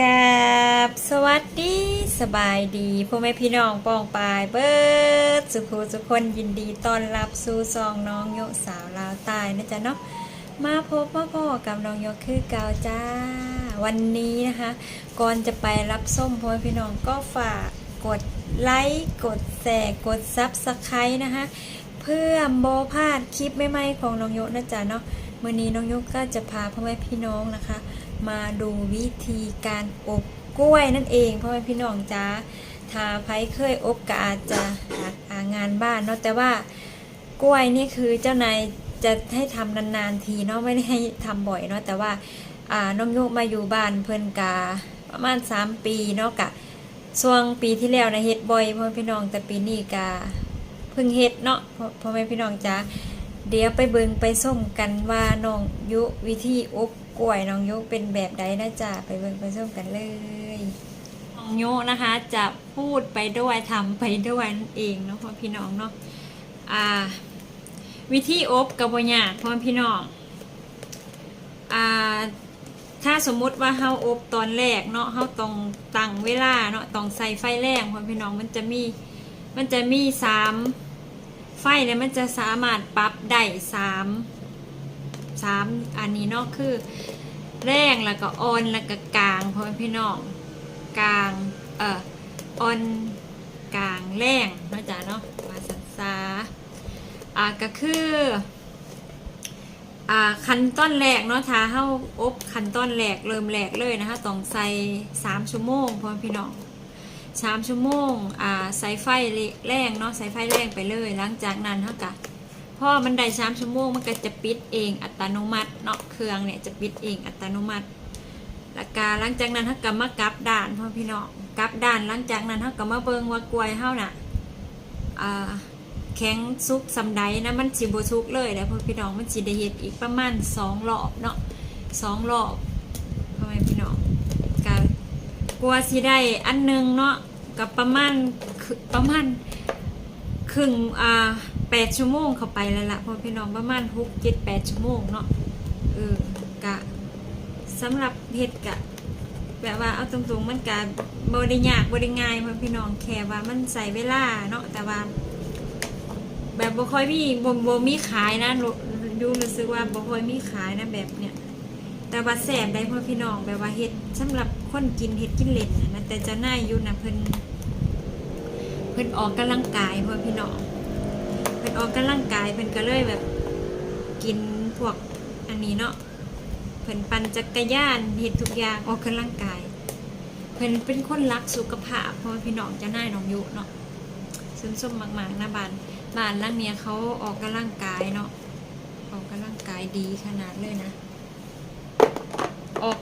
กับสวัสดีสบายดีพ่อแม่พี่น้องปองปายเบิร์ดสุขูสุคนยินดีต้อนรับสู่ซองน้องโยกสาวลาวใต้นะจ๊ะเนาะมาพบมาพ่อกับน้องโยกคือเกาจ้า วันนี้นะคะ ก่อนจะไปรับส้มพ่อแม่พี่น้องก็ฝากกดไลค์กดแชร์กดซับสไครต์นะคะ เพื่อโบพลาดคลิปใหม่ๆของน้องโยกนะจ๊ะเนาะ มื่อนี้น้องโยกก็จะพาพ่อแม่พี่น้องนะคะ มาดูวิธีการอบกล้วยนั่นเองพ่อแม่พี่น้องจ้าถ้าใครเคยอบก็อาจจะหางานบ้านเนาะแต่ว่ากล้วยนี่คือเจ้านายจะให้ทำนานๆทีเนาะไม่ได้ให้ทำบ่อยเนาะแต่ว่าอ่าน้องโยกมาอยู่บ้านเพิ่นกาประมาณ 3 ปีเนาะกะช่วงปีที่แล้วนะเฮ็ดบ่อยพ่อแม่พี่น้องแต่ปีนี้กาเพิ่งเฮ็ดเนาะพ่อแม่พี่น้องจ้า เดี๋ยวไปเบิงไปส้มกันว่าน้องยุวิธีอบกล้วยน้องยุเป็นแบบใดนะจ๊ะไปเบิงไปส้มกันเลยน้องยุนะคะจะพูดไปด้วยทำไปด้วยนั่นเองเนาะพ่อพี่น้องเนาะอ่า วิธีอบกับบยากพ่อพี่น้องอ่าถ้าสมมุติว่าเฮาอบตอนแรกเนาะเฮาต้องตั้งเวลาเนาะต้องใส่ไฟแรงพ่อพี่น้องมันจะมีมันจะมีสาม ไฟเนี่ยมันจะสามารถปรับได้สามสามอันนี้เนาะคือ แรงแล้วก็ออนแล้วก็กลางพ่อพี่น้องกลางเอ่อออนกลางแรงเนาะจ๊ะเนาะมาสันซาอ่าก็คืออ่าขั้นต้นแรกเนาะถ้าเฮาอบขั้นต้นแรกเริ่มแรกเลยนะคะต้องใส่สามชั่วโมงพ่อพี่น้อง สามชั่วโมงอ่าใส่ไฟแรงเนาะใส่ไฟแรงไปเลย หลังจากนั้นเท่ากับพอมันได้สามชั่วโมงมันก็จะปิดเองอัตโนมัติเนาะเครื่องเนี่ยจะปิดเองอัตโนมัติแล้วก็หลังจากนั้นเท่ากับมากลับด้านพ่อพี่น้องกลับด้านหลังจากนั้นเท่ากับมาเบิงว่ากล้วยเฮาน่ะอ่าแข็งซุกสำไดนะมันสิบซุกเลยแล้วพ่อพี่น้องมันสิได้เฮ็ดอีกประมาณสองรอบเนาะสองรอบพ่อแม่ ลัวสิได้อันหนึ่งเนาะกับประมาณประมาณครึ่งอ่าแปดชั่วโมงเข้าไปแล้วล่ะพ่อพี่น้องประมาณหกเจ็ดแปดชั่วโมงเนาะเออกะสำหรับเฮ็ดกะแบบว่าเอาตรงๆมันกะบ่ได้ยากบ่ไง่ายพ่อพี่น้องแค่ว่ามันใส่เวลาเนาะแต่ว่า แบบบ่ค่อยมีบ่บ่มีขายนะดูรู้สึกว่าบ่ค่อยมีขายนะแบบเนี้ย แต่ว่าแสบได้พ่อพี่น้องแบบว่าเฮ็ดสำหรับคนกินเฮ็ดกินเล่นนะแต่เจะน่ายอยู่นะเพิ่นเพิ่นออกกำลังกายพ่อพี่น้องเพิ่นออกกำลังกายเพิ่นก็เลยแบบกินพวกอันนี้เนาะเพิ่นปั่นจักรยานเฮ็ดทุกอย่างออกกำลังกาย เพิ่นเป็นคนรักสุขภาพพ่อพี่น้องเจะน่ายน้องอยู่เนาะซึมส้มมากๆนะบานบ้านล่างเนี้ยเขาออกกำลังกายเนาะออกกำลังกายดีขนาดเลยนะ ออก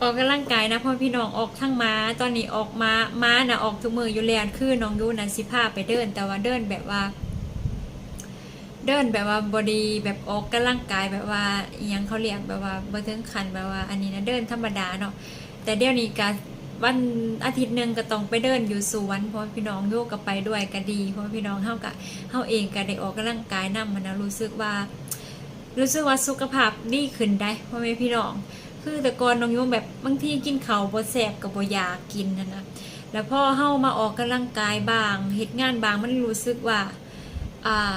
ออกกำลังกายนะพ่อพี่น้องออกทั้งม้า ตอนนี้ออกม้าม้านะออกทุกมืออยู่แล้วคือน้องยูนันสิพาไปเดิน แต่ว่าเดินแบบว่า เดินแบบว่าบอดีแบบออกกำลังกายแบบว่ายังเขาเรียกแบบว่าบ่ถึงขันแบบว่า อันนี้นะเดินธรรมดาเนาะแต่เดี๋ยวนี้ก็วันอาทิตย์หนึ่งก็ต้องไปเดินอยู่สวนเพราะพี่น้องโยกกับไปด้วยก็ดี เพราะพี่น้องเฮากับเฮาเองก็ได้ออกกำลังกายนำมันนะรู้สึกว่า รู้สึกว่าสุขภาพดีขึ้นได้พราะแม่พี่น้อง คือแต่ก่อนน้องโยมแบบบางทีกินเขาวบ่แซ่บก็บ่อยากกินนะนะแล้วพ่อเฮามาออกกำลังกายบางเฮ็ดงานบางมันรู้สึกว่าอ่า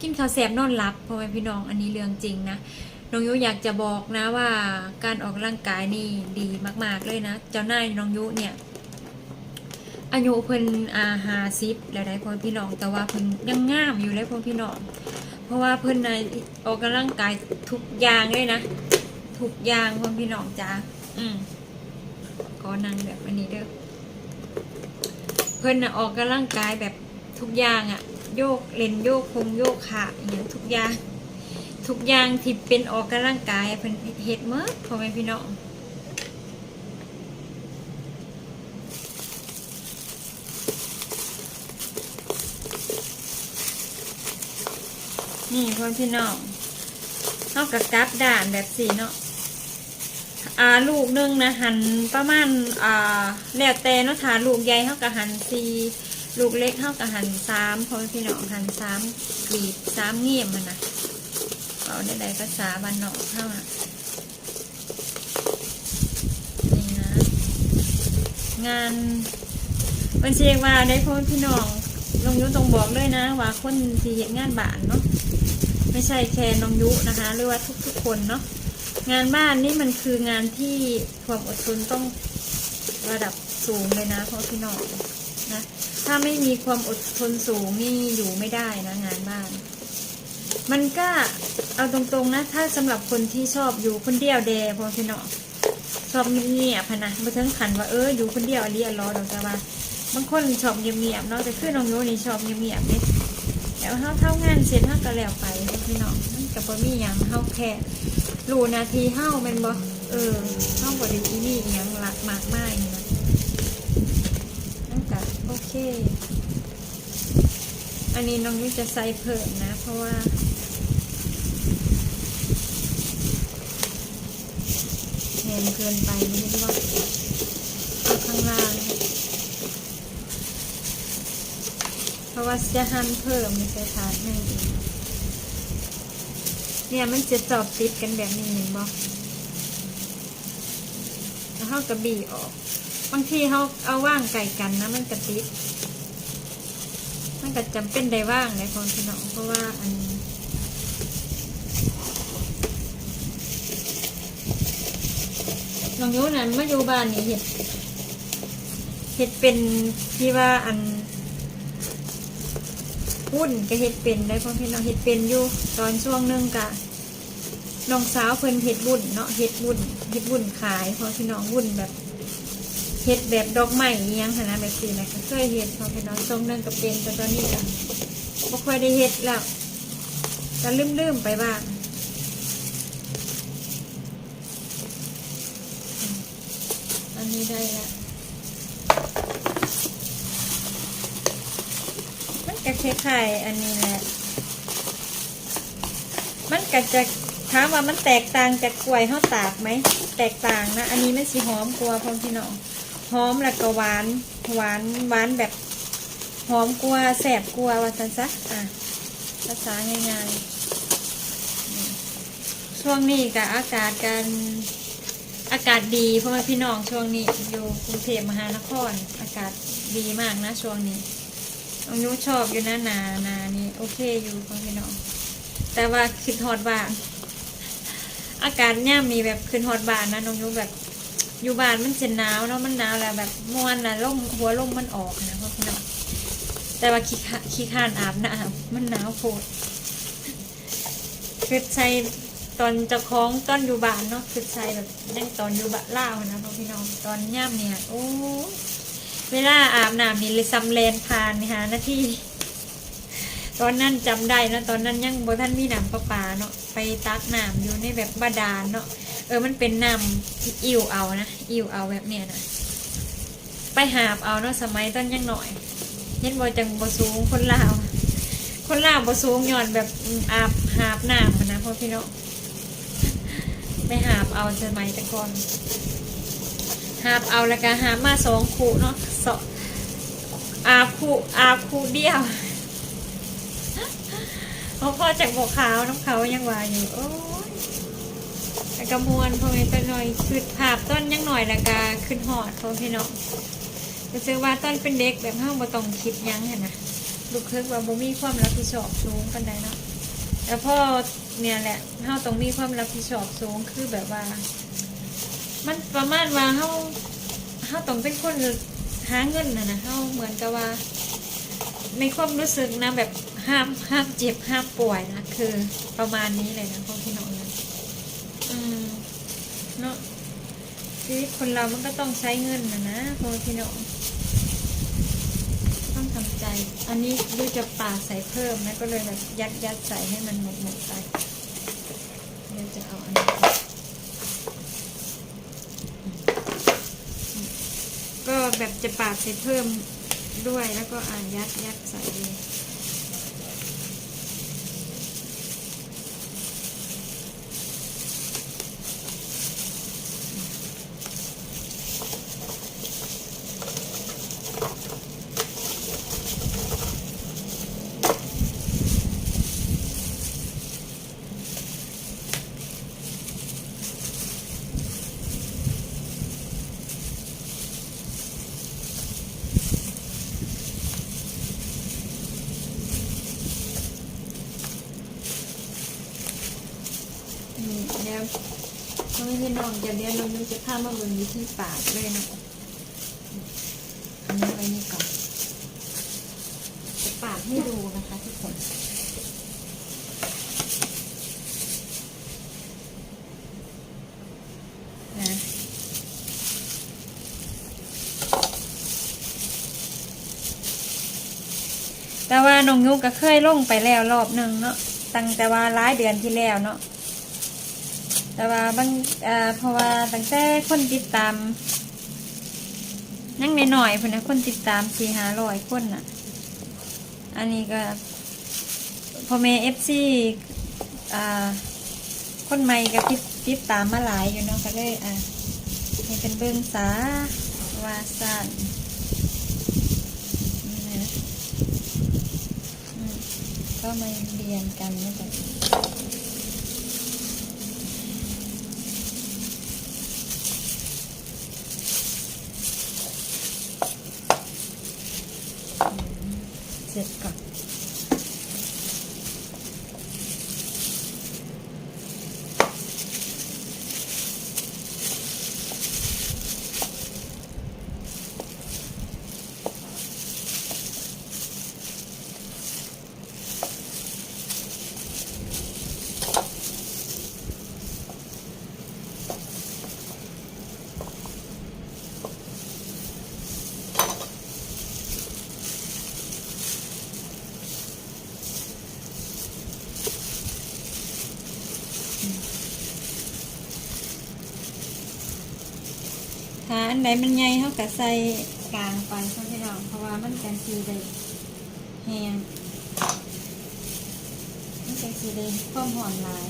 กินข้าวแซ่บนอนหลับพ่อแม่พี่น้องอันนี้เรื่องจริงนะน้องยุอยากจะบอกนะว่าการออกกำลังกายนี่ดีมาก ๆเลยนะ เจ้านายน้องยุเนี่ย อายุเพิ่นอาหาซิปแล้วได้พ่อพี่น้องแต่ว่าเพิ่นยังงามอยู่เลยพ่อพี่น้อง เพราะว่าเพิ่นน่ะออกกำลังกายทุกอย่างเลยนะ ทุกอย่างพ่อพี่น้องจ้าอืมก็นั่งแบบอันนี้เด้อเพิ่นนะออกกำลังกายแบบทุกอย่างอะโยกเล่นโยกคงโยกขาอย่างนี้ทุกอย่าง ทุกอย่างที่เป็นออกกำลังกายเพิ่นเฮ็ดเมื่อพ่อแม่พี่น้อง นี่พ่อพี่น้องเท่ากับกลับด่านแบบสี่เนาะอ่าลูกนึงนะหันประมาณอ่าแล้วแต่เนาะถ้าลูกใหญ่เท่ากับหันสี่ลูกเล็กเท่ากับหันสามพ่อแม่พี่น้องหันสามกลีบสามเงียบมันนะเอาในใดภาษาบ้านนอกเข้าอ่นะงานมันเชียงว่าได้พ่อพี่น้องลงยุต้องบอกเลยนะ ว่าคนที่เห็นงานบ้านเนาะ ไม่ใช่แค่น้องยุนะคะ หรือว่าทุกๆคนเนาะงานบ้านนี่มันคืองานที่ความอดทนต้องระดับสูงเลยนะพ่อพี่น้องนะถ้าไม่มีความอดทนสูงนี่อยู่ไม่ได้นะงานบ้าน มันก็เอาตรงๆนะ ถ้าสำหรับคนที่ชอบอยู่คนเดียวแดพ่อพี่น้องชอบเงียบๆพะนะมาถึงขันว่าเอออยู่คนเดียวอรีอรอดอกแต่ว่าบางคนชอบเงียบๆเนาะแต่คือน้องโยนี่ชอบเงียบๆนี่ แล้วเฮาเท่างานเสร็จเฮาก็แล้วไปพี่น้องมันก็บ่มีหยังเฮาแค่รู้นาทีเฮาแม่นบ่เออเฮาบ่ได้อีนี่หยังหลักมากมายนี่นะนั่นก็โอเค อันนี้น้องยุ้ยจะใส่เพิ่มนะ เพราะว่าแหนเกินไปไม่รู้ว่าเอาข้างล่าง เพราะ ว่าจะหั่นเพิ่มมีใส่ถาดให้อีกเนี่ยมันจะจอบติดกันแบบนี้เห็นบ่แล้วเขากระบี่ออก บางทีเขาเอาว่างไก่กันนะมันกระติด มันก็จำเป็นได้ว่างในของพี่น้องเพราะว่าอันน้องโยนั้นมาอยู่บ้านนี่เห็ดเห็ดเป็นที่ว่าอัน วุ่นก็เห็ดเป็นได้พ่อพี่น้องเห็ดเป็นอยู่ตอนช่วงนึงกะน้องสาวเพิ่นเห็ดบุ่นเนาะเห็ดบุ่นเห็ดบุ่นขายพ่อพี่น้องบุ่นแบบเห็ดแบบดอกไม้อิหยังขนาดแบบนี้นะก็เคยเห็ดพ่อพี่น้องช่วงนึงก็เป็นแต่ตอนนี้ก็บ่ค่อยได้เห็ดแล้วก็ลืมๆไปบ้างอันนี้ได้แล้วมัน ก็คล้ายๆอันนี้แหละมันก็จะถามว่ามันแตกต่างจากกล้วยข้าวตากไหม แตกต่างนะ อันนี้ไมันสีหอมกว่าพองพี่น้องหอมแล้วก็หวานหวานหวานแบบหอมกว่าแสบกว่าว่าสันซะอะภาษาง่ายๆช่วงนี้กับอากาศกันอากาศดีเพราะว่าพี่น้องช่วงนี้อยู่กรุงเทพมหานคร อากาศดีมากนะช่วงนี้ น้องยุชอบอยู่นะนานานี่โอเคอยู่พ่อพี่น้อง แต่ว่าขึ้นฮอดบ้านอากาศเนี่ยมีแบบขึ้นฮอดบ้านนะน้องยุแบบอยู่บ้านมันจะหนาวเนาะมันหนาวแล้วแบบม่วนนะล่มหัวล่มมันออกนะพ่อพี่น้องแต่ว่าขี้ขี้ข้านอาบน้ำมันหนาวโพดคือใช้ตอนจะคล้องตอนอยู่บ้านเนาะคือใส่แบบยังตอนอยู่บ้านล่านะพ่อพี่น้องตอนย่ำเนี่ยโอ้ เวลาอาบน้ำนี่เลยซัมเลนผ่านนี่ฮะนาทีตอนนั้นจำได้นะตอนนั้นยังบ่ท่านมีน้ำประปาเนาะไปตักน้ำอยู่ในแบบบาดาลเนาะเออมันเป็นน้ำอิ่วเอานะอิ่วเอาแบบเนี้ยนะไปหาบเอาเนาะสมัยตอนยังหน่อยเห็นบ่จังบ่สูงคนลาวคนลาวบ่สูงย่อนแบบอาบหาบน้ำนะพ่อพี่เน้องไปหาบเอาสมัยแต่ก่อน หาบเอาแล้วก็หามาสองคู่เนาะสองอาคู่อาคู่เดียวเพราะพ่อจากบกขาวน้ำเขายังวาอยู่โอ้ยกระมวลพอไงตัวหน่อยคือภาพต้นยังหน่อยแล้วก็ขึ้นหอดพอพี่น้องจะซื้อว่าต้นเป็นเด็กแบบห้าบ่ต้องคิดยังเห็นนะลูกเคิกว่าบ่มีความรับผิดชอบสูงกันใดเนาะแล้วพ่อเนี่ยแหละเฮาต้องมีความรับผิดชอบสูงคือแบบว่า มันประมาณว่าเฮาเฮาต้องเป็นคนหาเงินนะนะเฮาเหมือนกับว่า ในความรู้สึกนะแบบห้ามห้ามเจ็บห้ามป่วยนะคือประมาณนี้เลยนะพ่อพี่น้องนะอืมเนาะชีวิตคนเรามันก็ต้องใช้เงินนะนะพ่อพี่น้องต้องทำใจ อันนี้ดูจะป่าใส่เพิ่มนะก็เลยแบบยัดยัดใส่ให้มันหมดหมดไปเดี๋ยวจะเอาอันนี้ก็ แบบจะปาดใส่เพิ่มด้วยแล้วก็อ่านยัดยัดใส่เลย พ่อแม่พี่น้องจะเรียนน้องยุ้ยจะพามาบิ่งวิธีปาดเลยนะอันนี้ไว้นี่ก่อนจะปาดให้ดูนะคะทุกคนนะแต่ว่าน้องยุก็เคยลงไปแล้วรอบหนึ่งเนาะตั้งแต่ว่าหลายเดือนที่แล้วเนาะ แต่ว่าบางอ่าเพราะว่าตั้งแต่คนติดตามนั่งหน่อยๆเพิ่นนะคนติดตามสี่ห้าร้อยคนน่ะ อันนี้ก็พอเมเอฟซีอ่าคนใหม่ก็ติดติดตามมาหลายอยู่เนาะก็เลยอะให้เป็นเบิ้องสาวาสันก็มาเรียนกันนะจ๊ะ ถ้าอันใดมันใหญ่เขาก็ใส่กลางไปเพราะที่เราเพราะว่ามันกันสีได้แหงมันกันสีได้ความหอมหลาย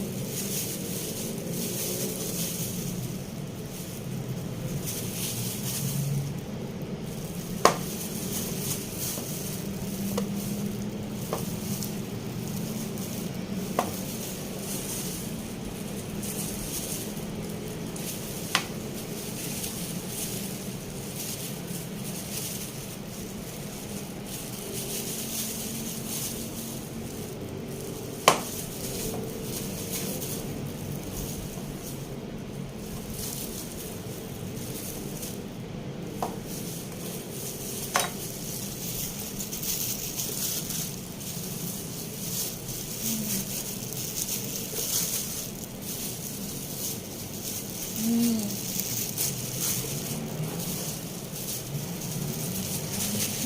นี่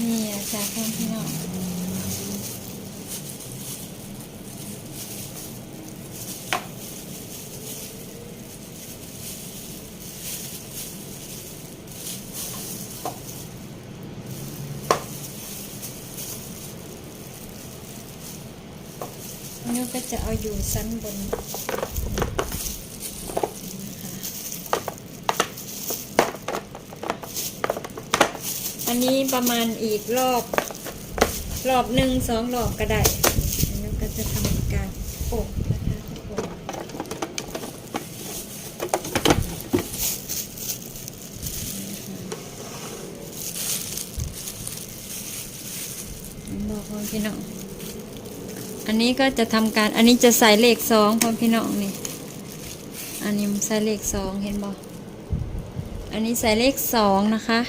นี่อาจารย์พ่อพี่น้อง อก็จะเอาอยู่ชั้นบนอันนี้ประมาณอีกรอบรอบหนึ่งสองรอบก็ได้อันนี้ก็จะทำการอบนะคะทุกคนบอกพ่อพี่น้อง อันนี้ก็จะทำการ อันนี้จะใส่เลขสองพ่อพี่น้องนี่ อันนี้ใส่เลขสองเห็นบอกอันนี้ใส่เลขสองนะคะ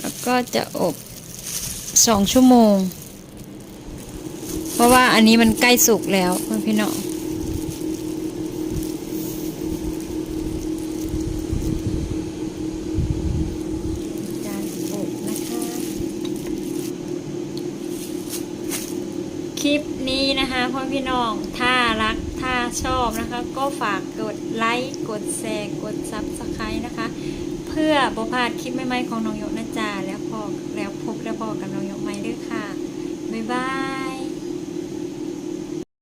แล้วก็จะอบสองชั่วโมง เพราะว่าอันนี้มันใกล้สุกแล้วพ่อพี่น้องการอบนะคะ คลิปนี้นะคะพ่อพี่น้องถ้ารักถ้าชอบนะคะ ก็ฝากกดไลค์กดแชร์กดซับสไครต์นะคะ เพื่อประพลาดคลิปใหม่ๆของน้องหยกนะจ๊ะ